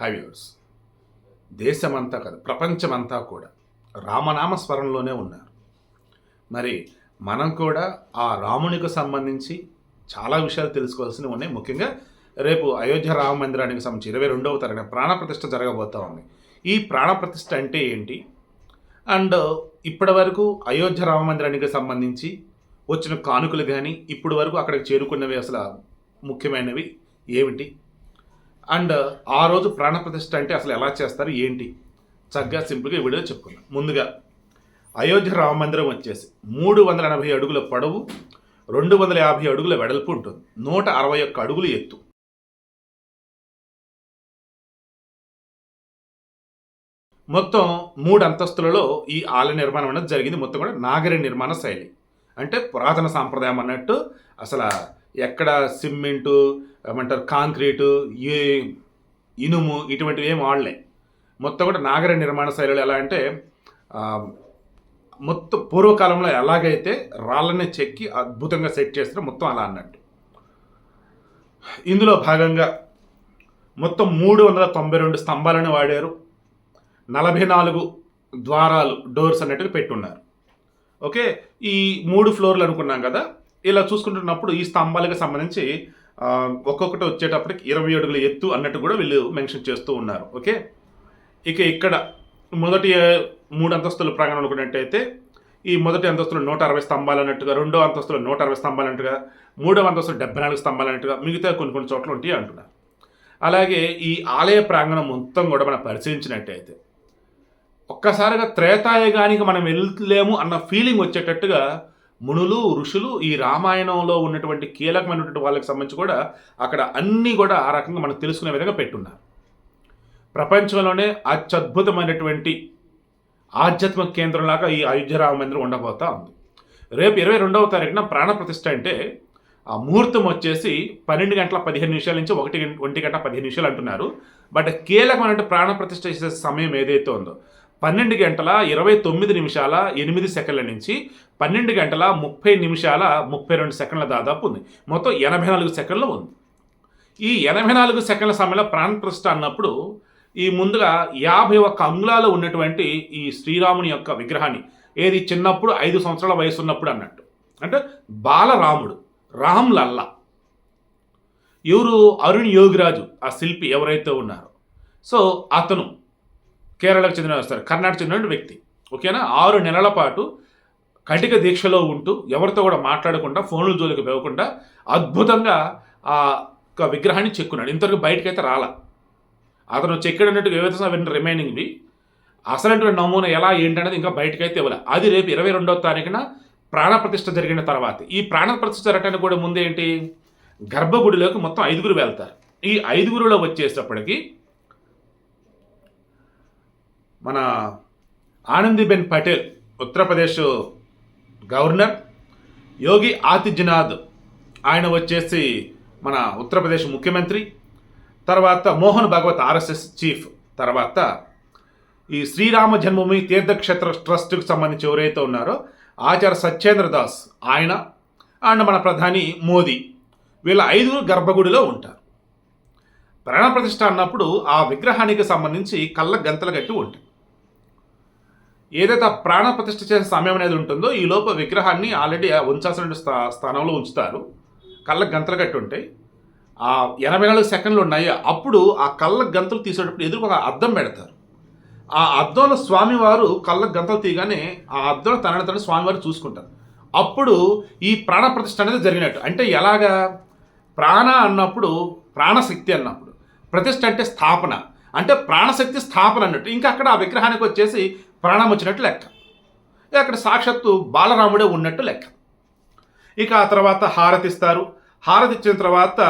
హ్యావ్యూర్స్ దేశమంతా కాదు ప్రపంచమంతా కూడా రామనామ స్వరంలోనే ఉన్నారు. మరి మనం కూడా ఆ రామునికి సంబంధించి చాలా విషయాలు తెలుసుకోవాల్సినవి ఉన్నాయి. ముఖ్యంగా రేపు అయోధ్య రామ మందిరానికి సంబంధించి ఇరవై రెండవ తరగతి ప్రాణప్రతిష్ఠ జరగబోతా ఉంది. ఈ ప్రాణప్రతిష్ఠ అంటే ఏంటి? అండ్ ఇప్పటి వరకు అయోధ్య రామ మందిరానికి సంబంధించి వచ్చిన కానుకలు కానీ ఇప్పటి వరకు అక్కడికి చేరుకున్నవి అసలు ముఖ్యమైనవి ఏమిటి? అండ్ ఆ రోజు ప్రాణప్రతిష్ఠ అంటే అసలు ఎలా చేస్తారు ఏంటి? చక్కగా సింపుల్గా వీడియో చెప్పుకుందాం. ముందుగా అయోధ్య రామ మందిరం వచ్చేసి మూడు వందల ఎనభై అడుగుల పొడవు రెండు వందల యాభై అడుగుల వెడల్పు ఉంటుంది. నూట అరవై ఒక్క అడుగులు ఎత్తు. మొత్తం మూడు అంతస్తులలో ఈ ఆలయ నిర్మాణం అనేది జరిగింది. మొత్తం కూడా నాగరి నిర్మాణ శైలి. అంటే పురాతన సాంప్రదాయం అన్నట్టు అసలు ఎక్కడ సిమెంటు ఏమంటారు కాంక్రీటు ఏ ఇనుము ఇటువంటివి ఏం వాడలే. మొత్తం కూడా నాగర నిర్మాణ శైలులు ఎలా అంటే మొత్తం పూర్వకాలంలో ఎలాగైతే రాళ్ళనే చెక్కి అద్భుతంగా సెట్ చేస్తారో మొత్తం అలా అన్నట్టు. ఇందులో భాగంగా మొత్తం మూడు వందల తొంభై రెండు స్తంభాలను వాడారు. నలభై నాలుగు ద్వారాలు డోర్స్ అన్నట్టుగా పెట్టున్నారు. ఓకే? ఈ మూడు ఫ్లోర్లు అనుకున్నాం కదా? ఇలా చూసుకుంటున్నప్పుడు ఈ స్తంభాలకు సంబంధించి ఒక్కొక్కటి వచ్చేటప్పటికి ఇరవై అడుగుల ఎత్తు అన్నట్టు కూడా వీళ్ళు మెన్షన్ చేస్తూ ఉన్నారు. ఓకే? ఇక ఇక్కడ మొదటి మూడు అంతస్తుల ప్రాంగణం అనుకున్నట్టయితే ఈ మొదటి అంతస్తులు నూట అరవై స్తంభాలు అన్నట్టుగా రెండో అంతస్తులు నూట అరవై స్తంభాలు అన్నట్టుగా మూడవ అంతస్తులు డెబ్బై నాలుగు స్తంభాలు అన్నట్టుగా మిగతా కొన్ని కొన్ని చోట్ల ఉంటాయి అంటున్నారు. అలాగే ఈ ఆలయ ప్రాంగణం మొత్తం కూడా మనం పరిశీలించినట్టయితే ఒక్కసారిగా త్రేతాయుగానికి మనం వెళ్ళలేము అన్న ఫీలింగ్ వచ్చేటట్టుగా మునులు ఋషులు ఈ రామాయణంలో ఉన్నటువంటి కీలకమైనటువంటి వాళ్ళకి సంబంధించి కూడా అక్కడ అన్నీ కూడా ఆ రకంగా మనం తెలుసుకునే విధంగా పెట్టున్నారు. ప్రపంచంలోనే అత్యద్భుతమైనటువంటి ఆధ్యాత్మిక కేంద్రంలాగా ఈ అయోధ్య రామ మందిరం ఉండబోతా ఉంది. రేపు ఇరవై రెండవ తారీఖున ప్రాణప్రతిష్ఠ అంటే ఆ ముహూర్తం వచ్చేసి పన్నెండు గంటల పదిహేను నిమిషాల నుంచి ఒకటి ఒంటి గంట పదిహేను నిమిషాలు అంటున్నారు. బట్ కీలకమైన ప్రాణప్రతిష్ఠ చేసే సమయం ఏదైతే ఉందో పన్నెండు గంటల ఇరవై తొమ్మిది నిమిషాల ఎనిమిది సెకండ్ల నుంచి పన్నెండు గంటల ముప్పై నిమిషాల ముప్పై రెండు సెకండ్ల దాదాపు ఉంది. మొత్తం ఎనభై నాలుగు సెకండ్లు ఉంది. ఈ ఎనభై నాలుగు సెకండ్ల సమయంలో ప్రాణ అన్నప్పుడు ఈ ముందుగా యాభై ఒక్క అంగుళాలు ఉన్నటువంటి ఈ శ్రీరాముని యొక్క విగ్రహాన్ని ఏది చిన్నప్పుడు ఐదు సంవత్సరాల వయసు ఉన్నప్పుడు అన్నట్టు. అంటే బాలరాముడు రామ్ లల్లా. ఎవరు? అరుణ్ యోగిరాజు ఆ శిల్పి ఎవరైతే ఉన్నారో. సో అతను కేరళకు చెందిన సారీ కర్ణాటక చెందిన వ్యక్తి. ఓకేనా? ఆరు నెలల పాటు కటిక దీక్షలో ఉంటూ ఎవరితో కూడా మాట్లాడకుండా ఫోన్లు జోలికి పోకుండా అద్భుతంగా ఆ విగ్రహాన్ని చెక్కున్నాడు. ఇంతవరకు బయటకైతే రాలా. అతను చెక్కడన్నట్టుగా ఏవైతే అవన్నీ రిమైనింగ్వి. అసలైనటువంటి నమూనా ఎలా ఏంటనేది ఇంకా బయటకైతే ఇవ్వాలి. అది రేపు ఇరవై రెండవ తారీఖున ప్రాణప్రతిష్ఠ జరిగిన తర్వాత. ఈ ప్రాణప్రతిష్ఠ జరగడానికి కూడా ముందేంటి? గర్భగుడిలోకి మొత్తం ఐదుగురు వెళ్తారు. ఈ ఐదుగురులో వచ్చేటప్పటికి మన ఆనందీబెన్ పటేల్ ఉత్తరప్రదేశ్ గవర్నర్ యోగి ఆదిత్యనాథ్ ఆయన వచ్చేసి మన ఉత్తరప్రదేశ్ ముఖ్యమంత్రి తర్వాత మోహన్ భగవత్ ఆర్ఎస్ఎస్ చీఫ్ తర్వాత ఈ శ్రీరామ జన్మభూమి తీర్థక్షేత్ర ట్రస్ట్కి సంబంధించి ఎవరైతే ఉన్నారో ఆచార్య సత్యేంద్ర దాస్ ఆయన అండ్ మన ప్రధాని మోదీ వీళ్ళ ఐదుగురు గర్భగుడిలో ఉంటారు. ప్రాణప్రతిష్ఠ అన్నప్పుడు ఆ విగ్రహానికి సంబంధించి కళ్ళ గంతలు కట్టి ఉంటాయి. ఏదైతే ఆ ప్రాణ ప్రతిష్ఠ చేసే సమయం అనేది ఉంటుందో ఈ లోపు విగ్రహాన్ని ఆల్రెడీ ఉంచాల్సిన స్థా స్థానంలో ఉంచుతారు. కళ్ళకు గంతలు కట్టి ఉంటాయి. ఆ ఎనభై నాలుగు సెకండ్లు ఉన్నాయి. అప్పుడు ఆ కళ్ళకు గంతలు తీసేటప్పుడు ఎదురు ఒక అద్దం పెడతారు. ఆ అద్దంలో స్వామివారు కళ్ళకు గంతలు తీయగానే ఆ అద్దంలో తనని తన స్వామివారు చూసుకుంటారు. అప్పుడు ఈ ప్రాణ ప్రతిష్ఠ అనేది జరిగినట్టు. అంటే ఎలాగా? ప్రాణ అన్నప్పుడు ప్రాణశక్తి అన్నప్పుడు. ప్రతిష్ఠ అంటే స్థాపన. అంటే ప్రాణశక్తి స్థాపన అన్నట్టు. ఇంకా అక్కడ ఆ విగ్రహానికి వచ్చేసి ప్రాణం వచ్చినట్టు లెక్క. అక్కడ సాక్షాత్తు బాలరాముడే ఉన్నట్టు లెక్క. ఇక ఆ తర్వాత హారతిస్తారు హారతి ఇచ్చిన తర్వాత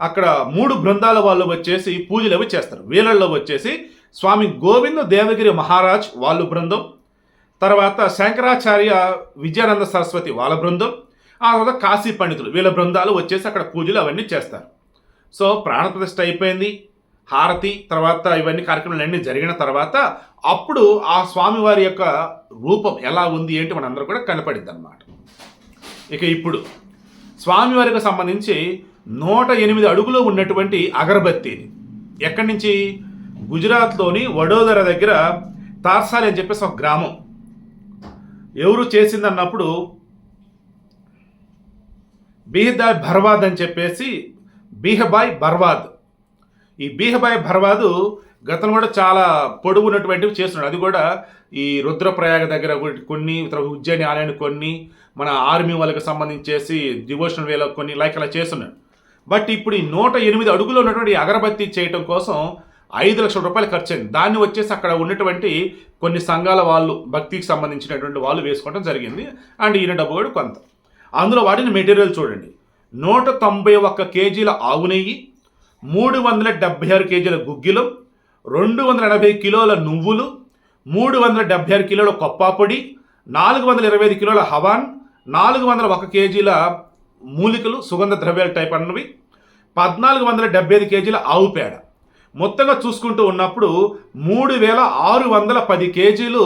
అక్కడ మూడు బృందాల వాళ్ళు వచ్చేసి పూజలు అవి చేస్తారు. వీళ్ళల్లో వచ్చేసి స్వామి గోవింద దేవగిరి మహారాజ్ వాళ్ళు బృందం తర్వాత శంకరాచార్య విజయానంద సరస్వతి వాళ్ళ బృందం ఆ తర్వాత కాశీ పండితులు వీళ్ళ బృందాలు వచ్చేసి అక్కడ పూజలు అవన్నీ చేస్తారు. సో ప్రాణప్రతిష్ఠ అయిపోయింది. హారతి తర్వాత ఇవన్నీ కార్యక్రమాలు అన్నీ జరిగిన తర్వాత అప్పుడు ఆ స్వామివారి యొక్క రూపం ఎలా ఉంది ఏంటి మనందరూ కూడా కనపడింది అనమాట ఇక ఇప్పుడు స్వామివారికి సంబంధించి నూట ఎనిమిది అడుగులు ఉన్నటువంటి అగరబత్తిని ఎక్కడి నుంచి? గుజరాత్లోని వడోదర దగ్గర తార్సాలి అని చెప్పేసి ఒక గ్రామం. ఎవరు చేసిందన్నప్పుడు బీహదాయ్ భర్వాద్ అని చెప్పేసి బీహబాయ్ బర్వాద్ ఈ బీహబాయ్ భర్వాదు గతంలో కూడా చాలా పొడుగు ఉన్నటువంటివి చేస్తున్నాడు. అది కూడా ఈ రుద్రప్రయాగ దగ్గర కొన్ని తర్వాత ఉజ్జయిని ఆలయాన్ని కొన్ని మన ఆర్మీ వాళ్ళకి సంబంధించేసి డివోషనల్ వేలో కొన్ని లైక్ అలా చేస్తున్నాడు. బట్ ఇప్పుడు ఈ నూట ఎనిమిది అడుగులో ఉన్నటువంటి అగరబత్తి చేయటం కోసం ఐదు లక్షల రూపాయలు ఖర్చు అయింది దాన్ని వచ్చేసి అక్కడ ఉన్నటువంటి కొన్ని సంఘాల వాళ్ళు భక్తికి సంబంధించినటువంటి వాళ్ళు వేసుకోవడం జరిగింది. అండ్ ఈయన డబ్బు కూడా కొంత. అందులో వాటిని మెటీరియల్ చూడండి. నూట తొంభై ఒక్క కేజీల ఆవు నెయ్యి మూడు వందల డెబ్భై ఆరు కేజీల గుగ్గిలం రెండు వందల ఎనభై కిలోల నువ్వులు మూడు వందల డెబ్బై ఆరు కిలోల కొప్పాపొడి నాలుగు వందల ఇరవై ఐదు కిలోల హవాన్ నాలుగు వందల ఒక కేజీల మూలికలు సుగంధ ద్రవ్యాల టైప్ అన్నవి పద్నాలుగు వందల డెబ్బై ఐదు కేజీల ఆవు పేడ. మొత్తంగా చూసుకుంటూ ఉన్నప్పుడు మూడు వేల ఆరు వందల పది కేజీలు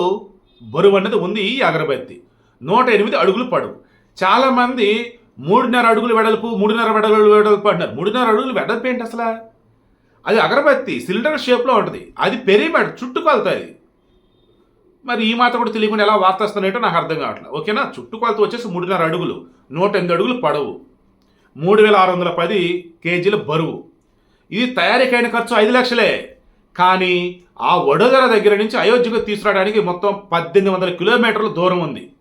బరువు అనేది ఉంది ఈ అగరబత్తి. నూట ఎనిమిది అడుగులు పడువు చాలామంది మూడున్నర అడుగులు వెడల్పు మూడున్నర వెడలు వెడల్పు అంటారు. మూడున్నర అడుగులు వెడల్పు ఏంటి అసలు? అది అగరబత్తి సిలిండర్ షేప్లో ఉంటుంది. అది పెరిమాడు చుట్టుకొలత అది. మరి ఈ మాత్రం కూడా తెలియకుండా ఎలా వార్త నాకు అర్థం కావట్లేదు. ఓకేనా? చుట్టుకొలత వచ్చేసి మూడున్నర అడుగులు. నూట ఎనిమిది అడుగులు పడవు. మూడు వేల ఆరు వందల పది కేజీల బరువు. ఇది తయారీకైన ఖర్చు ఐదు లక్షలే. కానీ ఆ వడోదర దగ్గర నుంచి అయోధ్యకు తీసుకురావడానికి మొత్తం పద్దెనిమిది వందల కిలోమీటర్ల దూరం ఉంది.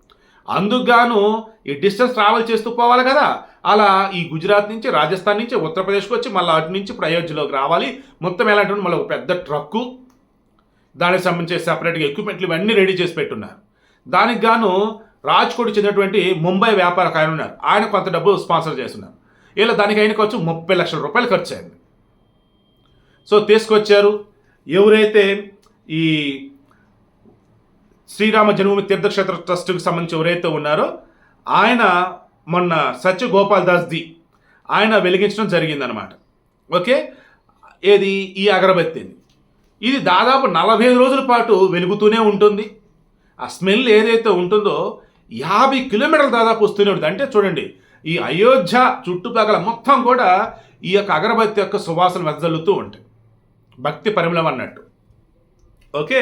అందుకుగాను ఈ డిస్టెన్స్ ట్రావెల్ చేస్తూ పోవాలి కదా. అలా ఈ గుజరాత్ నుంచి రాజస్థాన్ నుంచి ఉత్తరప్రదేశ్కి వచ్చి మళ్ళీ అటు నుంచి ఇప్పుడు అయోధ్యలోకి రావాలి. మొత్తం ఎలాంటి మళ్ళీ ఒక పెద్ద ట్రక్కు. దానికి సంబంధించి సపరేట్గా ఎక్విప్మెంట్లు ఇవన్నీ రెడీ చేసి పెట్టున్నారు. దానికి గాను రాజ్కోట్ చెందినటువంటి ముంబై వ్యాపార ఆయన ఉన్నారు. ఆయన కొంత డబ్బు స్పాన్సర్ చేస్తున్నారు. ఇలా దానికి అయిన ఖర్చు ముప్పై లక్షల రూపాయలు ఖర్చు అయింది. సో తీసుకొచ్చారు. ఎవరైతే ఈ శ్రీరామ జన్మభూమి తీర్థక్షేత్ర ట్రస్ట్కి సంబంధించి ఎవరైతే ఉన్నారో ఆయన మొన్న సత్య గోపాల్ దాస్ ది ఆయన వెలిగించడం జరిగిందనమాట ఓకే? ఏది? ఈ అగరబత్తిని ఇది దాదాపు నలభై ఐదు రోజుల పాటు వెలుగుతూనే ఉంటుంది. ఆ స్మెల్ ఏదైతే ఉంటుందో యాభై కిలోమీటర్ల దాదాపు వస్తూనే ఉంటుంది. అంటే చూడండి ఈ అయోధ్య చుట్టుపక్కల మొత్తం కూడా ఈ యొక్క అగరబత్తి యొక్క సువాసన వెదజల్లుతూ ఉంటాయి. భక్తి పరిమళం అన్నట్టు. ఓకే?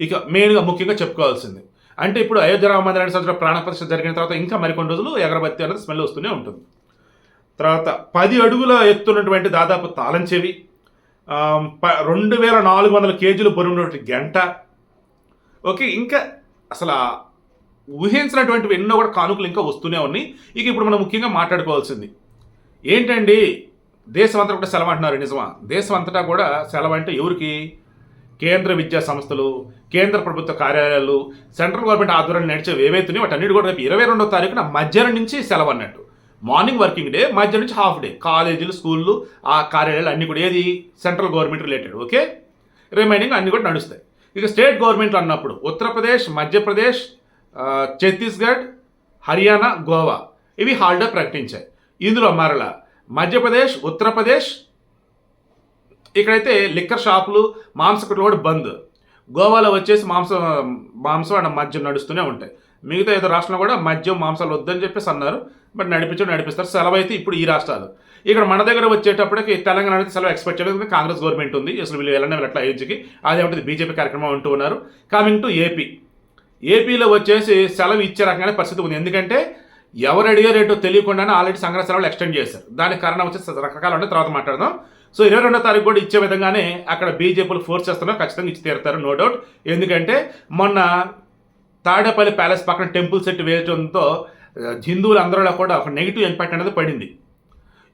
ఇక మెయిన్గా ముఖ్యంగా చెప్పుకోవాల్సింది. అంటే ఇప్పుడు అయోధ్య రామ మందిరానికి సంవత్సరం ప్రాణప్రతిష్ఠ జరిగిన తర్వాత ఇంకా మరికొన్ని రోజులు ఎగరబత్తి అనేది స్మెల్ వస్తూనే ఉంటుంది. తర్వాత పది అడుగుల ఎత్తున్నటువంటి దాదాపు తాళంచెవి ప- రెండు వేల నాలుగు వందల కేజీలు బరువున్నటువంటి గంట. ఓకే ఇంకా అసలు ఊహించినటువంటివి ఎన్నో కూడా కానుకలు ఇంకా వస్తూనే ఉన్నాయి. ఇక ఇప్పుడు మనం ముఖ్యంగా మాట్లాడుకోవాల్సింది. ఏంటండి? దేశం అంతటా కూడా సెలవు అంటున్నారు నిజమా? దేశం అంతటా కూడా సెలవు అంటే ఎవరికి? కేంద్ర విద్యా సంస్థలు కేంద్ర ప్రభుత్వ కార్యాలయాలు సెంట్రల్ గవర్నమెంట్ ఆధ్వర్యంలో నడిచేవి వాటి అన్నిటి కూడా రేపు ఇరవై రెండో తారీఖున మధ్యాహ్నం నుంచి సెలవు అన్నట్టు. మార్నింగ్ వర్కింగ్ డే మధ్యాహ్నం నుంచి హాఫ్ డే. కాలేజీలు స్కూళ్ళు ఆ కార్యాలయాలు అన్నీ కూడా ఏది? Central government related okay? Remaining అన్నీ కూడా నడుస్తాయి. ఇక స్టేట్ గవర్నమెంట్లు అన్నప్పుడు ఉత్తరప్రదేశ్ మధ్యప్రదేశ్ ఛత్తీస్గఢ్ హర్యానా గోవా ఇవి హాలిడే ప్రకటించాయి. ఇందులో మరలా మధ్యప్రదేశ్ ఉత్తరప్రదేశ్ ఇక్కడైతే లిక్కర్ షాపులు మాంసకుట్లు కూడా బంద్. గోవాలో వచ్చేసి మాంసం మాంసం అండ్ మద్యం నడుస్తూనే ఉంటాయి. మిగతా ఏదో రాష్ట్రంలో కూడా మద్యం మాంసాలు వద్దని చెప్పేసి అన్నారు. బట్ నడిపించడం నడిపిస్తారు. సెలవు అయితే ఇప్పుడు ఈ రాష్ట్రాలు. ఇక్కడ మన దగ్గర వచ్చేటప్పటికి తెలంగాణ అనేది సెలవు ఎక్స్పెక్ట్ చేయలేదు. కాంగ్రెస్ గవర్నమెంట్ ఉంది. అసలు వీళ్ళు వెళ్ళిన వెళ్ళట్ల అయోధ్యకి అదేమిటి బీజేపీ కార్యక్రమం అంటూ ఉన్నారు. కమింగ్ టు ఏపీ ఏపీలో వచ్చేసి సెలవు ఇచ్చే రకమైన పరిస్థితి ఉంది. ఎందుకంటే ఎవరు అడిగారు రేటో తెలియకుండానే ఆల్రెడీ సంగ్రహ సెలవులు ఎక్స్టెండ్ చేశారు. దానికి కారణం వచ్చేసి రకరకాలు ఉంటే తర్వాత మాట్లాడదాం. సో ఇరవై రెండో తారీఖు కూడా ఇచ్చే విధంగానే అక్కడ బీజేపీలు ఫోర్స్ చేస్తున్నారు. ఖచ్చితంగా ఇచ్చి తీరుతారు నో డౌట్ ఎందుకంటే మొన్న తాడేపల్లి ప్యాలెస్ పక్కన టెంపుల్ సెట్ వేయడంతో హిందువులు అందరిలో కూడా ఒక నెగిటివ్ ఇంపాక్ట్ అనేది పడింది.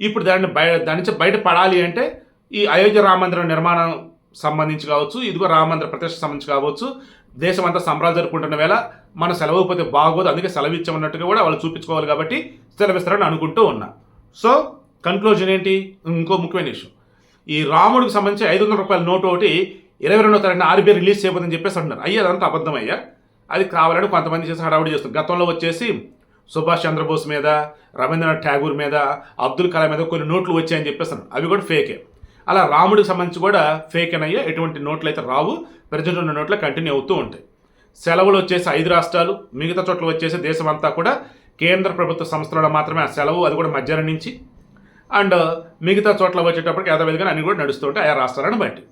ఇప్పుడు దాన్ని బయ దాని నుంచి బయట పడాలి అంటే ఈ అయోధ్య రామమందిరం నిర్మాణం సంబంధించి కావచ్చు ఇదిగో రామమందిర ప్రతిష్ట సంబంధించి కావచ్చు దేశం అంతా సంబరాలు జరుపుకుంటున్న వేళ మన సెలవు పోతే బాగోదు అందుకే సెలవు ఇచ్చామన్నట్టుగా కూడా వాళ్ళు చూపించుకోవాలి కాబట్టి సెలవిస్తారని అనుకుంటూ ఉన్నా. సో కన్క్లూజన్ ఏంటి? ఇంకో ముఖ్యమైన విషయం ఈ రాముడికి సంబంధించి ఐదు వందల రూపాయల నోటు ఒకటి ఇరవై రెండో తారీఖున ఆర్బీఐ రిలీజ్ చేయబోదని చెప్పేసి అంటున్నారు. అయ్యా అదంతా అబద్ధం అయ్యా అది కావాలని కొంతమంది చేసి హడావుడి చేస్తారు గతంలో వచ్చేసి సుభాష్ చంద్రబోస్ మీద రవీంద్రనాథ్ ఠాగూర్ మీద అబ్దుల్ కలాం మీద కొన్ని నోట్లు వచ్చాయని చెప్పేస్తారు అవి కూడా ఫేకే. అలా రాముడికి సంబంధించి కూడా ఫేక్ అయ్యా ఎటువంటి నోట్లు అయితే రావు. ప్రజెంట్ ఉన్న నోట్లు కంటిన్యూ అవుతూ ఉంటాయి. సెలవులు వచ్చేసి ఐదు రాష్ట్రాలు మిగతా చోట్ల వచ్చేసి దేశం అంతా కూడా కేంద్ర ప్రభుత్వ సంస్థలలో మాత్రమే ఆ సెలవు అది కూడా మధ్యాహ్నం నుంచి. అండ్ మిగతా చోట్ల వచ్చేటప్పటికి యథావిధిగా అన్ని కూడా నడుస్తుంటాయి ఆయా రాష్ట్రాలను బట్టి.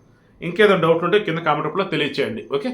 ఇంకేదైనా డౌట్ ఉంటే కింద కామెంట్ రూపంలో తెలియచేయండి ఓకే?